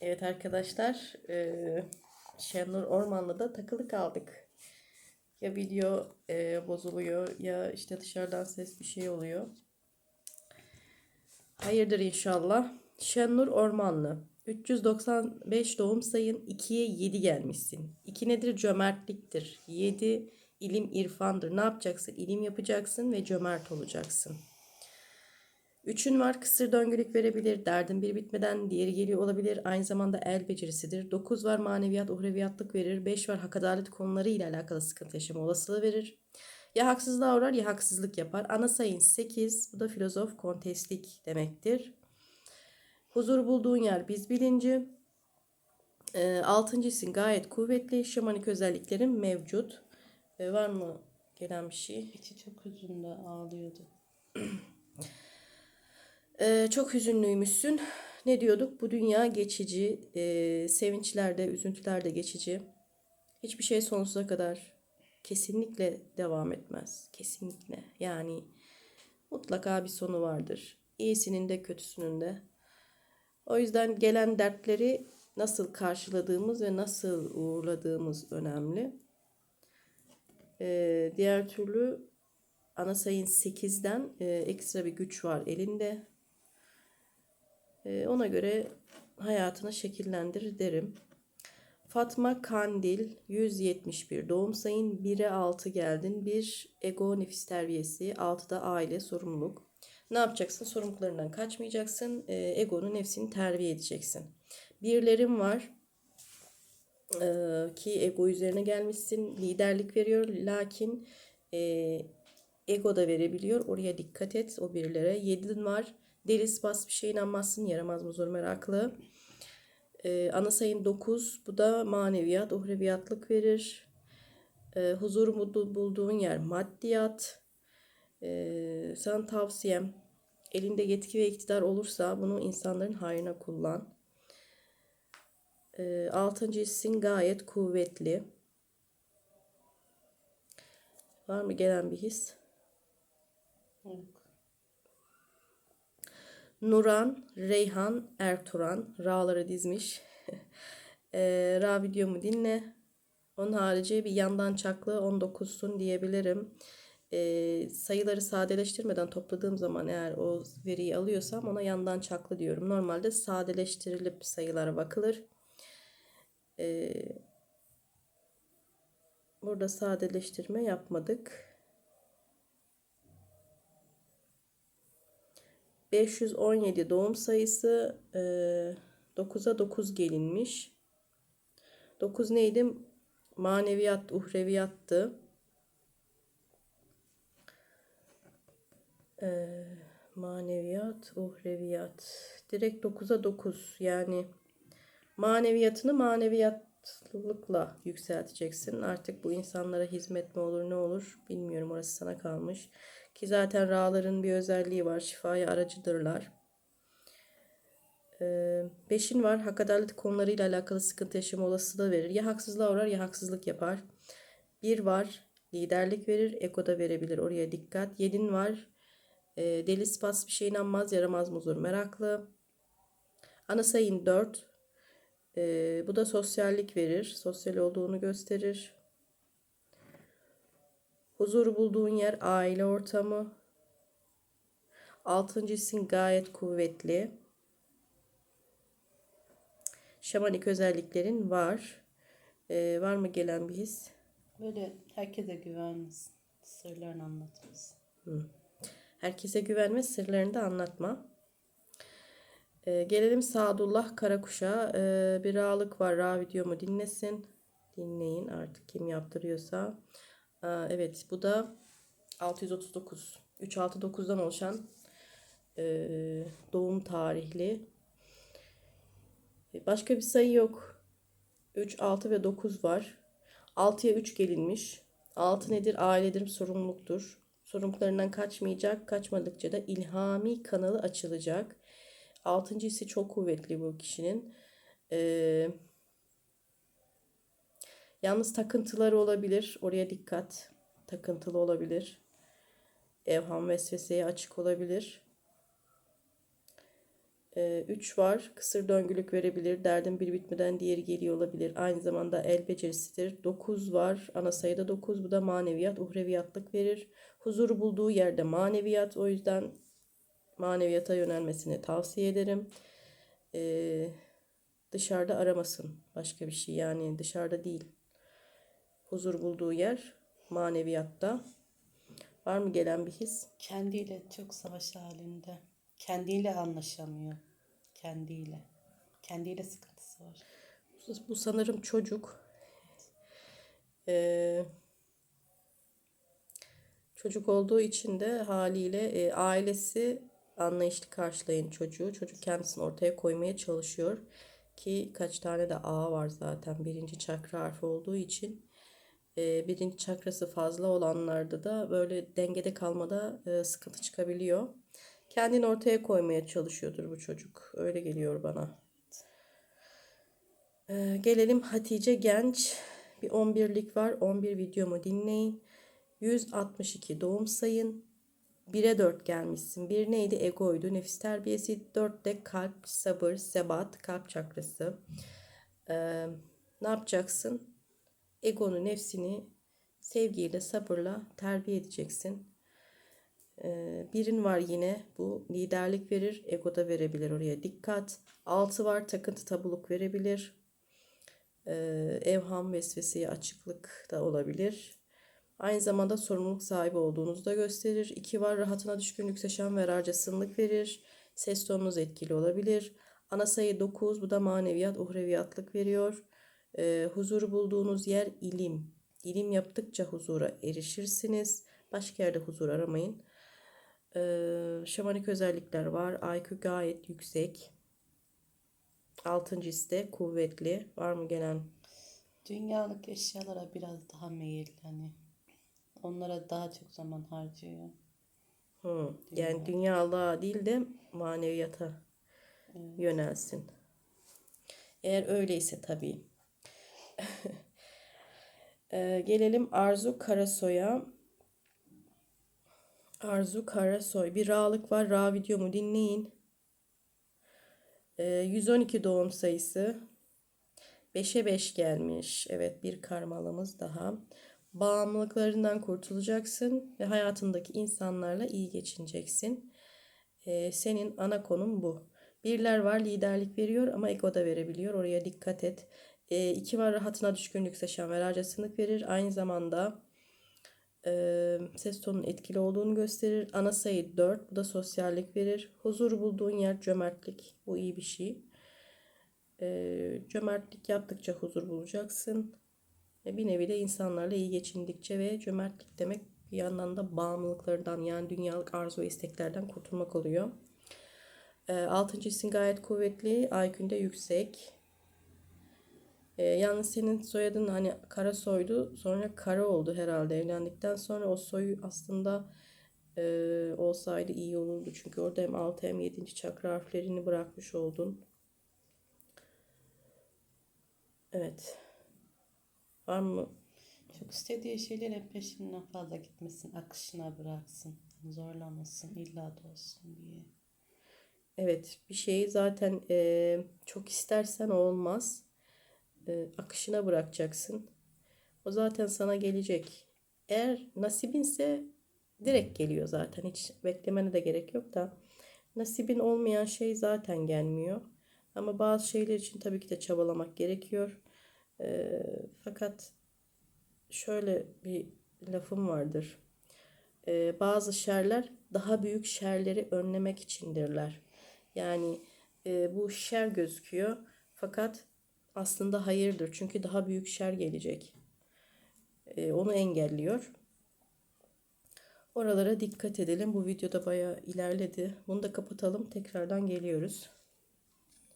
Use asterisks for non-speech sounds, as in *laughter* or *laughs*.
Evet arkadaşlar, eee Şenur Ormanlı'da takılı kaldık. Ya video eee, bozuluyor ya işte dışarıdan ses bir şey oluyor. Hayırdır inşallah. Şenur Ormanlı. 395 doğum sayın 2'ye 7 gelmişsin. 2 nedir? Cömertliktir. 7 ilim irfandır. Ne yapacaksın? İlim yapacaksın ve cömert olacaksın. Üçün var kısır döngülük verebilir. Derdin bir bitmeden diğeri geliyor olabilir. Aynı zamanda el becerisidir. Dokuz var maneviyat uhreviyatlık verir. Beş var hak adalet konuları ile alakalı sıkıntı yaşama olasılığı verir. Ya haksızlığa uğrar ya haksızlık yapar. Ana sayın 8. Bu da filozof kontestlik demektir. Huzur bulduğun yer biz bilinci. E, altıncısın gayet kuvvetli. Şamanik özelliklerin mevcut. E, var mı gelen bir şey? İçi çok hüzünlü ağlıyordu. Ee, çok hüzünlüymüşsün. Ne diyorduk? Bu dünya geçici. Ee, sevinçler de, üzüntüler de geçici. Hiçbir şey sonsuza kadar kesinlikle devam etmez. Kesinlikle. Yani mutlaka bir sonu vardır. İyisinin de kötüsünün de. O yüzden gelen dertleri nasıl karşıladığımız ve nasıl uğurladığımız önemli. Ee, diğer türlü ana sayın 8'den e, ekstra bir güç var elinde. Ee, ona göre hayatını şekillendir derim. Fatma Kandil 171 doğum sayın 1'e 6 geldin. 1 ego nefis terbiyesi 6'da aile sorumluluk. Ne yapacaksın? Sorumluluklarından kaçmayacaksın. Ee, egonu nefsini terbiye edeceksin. Birlerim var ee, ki ego üzerine gelmişsin. Liderlik veriyor lakin e, ego da verebiliyor. Oraya dikkat et o birlere. Yedin var. Deli bas bir şeye inanmazsın. Yaramaz mı zor meraklı. Ee, ana sayın 9. Bu da maneviyat, uhreviyatlık verir. Ee, huzur mutlu bulduğun yer maddiyat. Ee, sana tavsiyem elinde yetki ve iktidar olursa bunu insanların hayrına kullan. Ee, altıncı hissin gayet kuvvetli. Var mı gelen bir his? Yok. Nuran, Reyhan, Erturan. Ra'ları dizmiş. *laughs* e, Ra videomu dinle. Onun harici bir yandan çaklı 19'sun diyebilirim. E, sayıları sadeleştirmeden topladığım zaman eğer o veriyi alıyorsam ona yandan çaklı diyorum. Normalde sadeleştirilip sayılara bakılır. E, burada sadeleştirme yapmadık. 517 doğum sayısı e, 9'a 9 gelinmiş. 9 neydi? Maneviyat, uhreviyattı. E, maneviyat, uhreviyat. Direkt 9'a 9. Yani maneviyatını maneviyatlılıkla yükselteceksin. Artık bu insanlara hizmet mi olur ne olur bilmiyorum. Orası sana kalmış. Ki zaten ra'ların bir özelliği var. Şifaya aracıdırlar. Ee, beşin var. Hak adalet konularıyla alakalı sıkıntı yaşama olasılığı verir. Ya haksızlığa uğrar ya haksızlık yapar. Bir var. Liderlik verir. Eko da verebilir. Oraya dikkat. Yedin var. Ee, deli spas bir şey inanmaz. Yaramaz muzur meraklı. Ana sayın 4. Ee, bu da sosyallik verir. Sosyal olduğunu gösterir. Huzur bulduğun yer aile ortamı. Altıncı isim gayet kuvvetli. Şamanik özelliklerin var. Ee, var mı gelen bir his? Böyle herkese güvenmesin. Sırlarını anlatmasın. Herkese güvenme, sırlarını da anlatma. Ee, gelelim Sadullah Karakuş'a. Ee, bir ra'lık var. Ra videomu dinlesin. Dinleyin artık kim yaptırıyorsa. Aa, evet bu da 639. 369'dan oluşan e, doğum tarihli. Başka bir sayı yok. 3, 6 ve 9 var. 6'ya 3 gelinmiş. 6 nedir? Ailedir, sorumluluktur. Sorumluluklarından kaçmayacak. Kaçmadıkça da ilhami kanalı açılacak. Altıncısı çok kuvvetli bu kişinin. Ee, yalnız takıntıları olabilir. Oraya dikkat. Takıntılı olabilir. Evham vesveseye açık olabilir. 3 var. Kısır döngülük verebilir. Derdin bir bitmeden diğeri geliyor olabilir. Aynı zamanda el becerisidir. 9 var. Ana sayıda 9. Bu da maneviyat, uhreviyatlık verir. Huzuru bulduğu yerde maneviyat. O yüzden maneviyata yönelmesini tavsiye ederim. Ee, dışarıda aramasın. Başka bir şey yani dışarıda değil. Huzur bulduğu yer maneviyatta. Var mı gelen bir his? Kendiyle çok savaş halinde. Kendiyle anlaşamıyor. Kendiyle. Kendiyle sıkıntısı var. Bu sanırım çocuk. Ee, çocuk olduğu için de haliyle e, ailesi anlayışlı karşılayın çocuğu. Çocuk kendisini ortaya koymaya çalışıyor. Ki kaç tane de A var zaten birinci çakra harfi olduğu için. E, birinci çakrası fazla olanlarda da böyle dengede kalmada e, sıkıntı çıkabiliyor. Kendini ortaya koymaya çalışıyordur bu çocuk. Öyle geliyor bana. Ee, gelelim Hatice Genç. Bir 11'lik var. 11 videomu dinleyin. 162 doğum sayın. 1'e 4 gelmişsin. 1 neydi? Egoydu. Nefis terbiyesi. 4 de kalp, sabır, sebat, kalp çakrası. Ee, ne yapacaksın? Egonu, nefsini sevgiyle, sabırla terbiye edeceksin. Ee, birin var yine. Bu liderlik verir. Ego da verebilir oraya. Dikkat. Altı var. Takıntı tabuluk verebilir. Ee, evham vesveseye açıklık da olabilir. Aynı zamanda sorumluluk sahibi olduğunuzu da gösterir. İki var. Rahatına düşkün yükseşen ve harcasınlık verir. Ses tonunuz etkili olabilir. Ana sayı 9. Bu da maneviyat, uhreviyatlık veriyor. Ee, huzuru bulduğunuz yer ilim. İlim yaptıkça huzura erişirsiniz. Başka yerde huzur aramayın. Ee, şamanik özellikler var. IQ gayet yüksek. Altıncı iste kuvvetli. Var mı gelen? Dünyalık eşyalara biraz daha meyilli hani. Onlara daha çok zaman harcıyor. Hı. Yani dünyalığa değil de maneviyata yönelsin. Eğer öyleyse tabii. *laughs* Ee, gelelim Arzu Karasoy'a. Arzu Karasoy. Bir Ra'lık var. Ra videomu dinleyin. Ee, 112 doğum sayısı. 5'e 5 gelmiş. Evet bir karmalımız daha. Bağımlılıklarından kurtulacaksın ve hayatındaki insanlarla iyi geçineceksin. Ee, senin ana konun bu. Birler var liderlik veriyor ama ego da verebiliyor. Oraya dikkat et. Ee, iki var rahatına düşkünlük seçen ve harcasınlık verir. Aynı zamanda e, ses tonunun etkili olduğunu gösterir. Ana sayı 4. Bu da sosyallik verir. Huzur bulduğun yer cömertlik. Bu iyi bir şey. E, cömertlik yaptıkça huzur bulacaksın. E, bir nevi de insanlarla iyi geçindikçe ve cömertlik demek bir yandan da bağımlılıklardan yani dünyalık arzu ve isteklerden kurtulmak oluyor. E, altıncı isim gayet kuvvetli. IQ'nde yüksek. E, yalnız senin soyadın hani kara soydu. Sonra kara oldu herhalde evlendikten sonra o soy aslında e, olsaydı iyi olurdu. Çünkü orada hem 6 hem 7. çakra harflerini bırakmış oldun. Evet. Var mı? Çok istediği şeylerin peşinden fazla gitmesin. Akışına bıraksın. Zorlamasın. illa da olsun diye. Evet bir şeyi zaten e, çok istersen olmaz. E, akışına bırakacaksın. O zaten sana gelecek. Eğer nasibinse direkt geliyor zaten. Hiç beklemene de gerek yok da. Nasibin olmayan şey zaten gelmiyor. Ama bazı şeyler için tabii ki de çabalamak gerekiyor. E, fakat şöyle bir lafım vardır. E, bazı şerler daha büyük şerleri önlemek içindirler. Yani e, bu şer gözüküyor fakat aslında hayırdır. Çünkü daha büyük şer gelecek. E, onu engelliyor. Oralara dikkat edelim. Bu videoda bayağı ilerledi. Bunu da kapatalım. Tekrardan geliyoruz.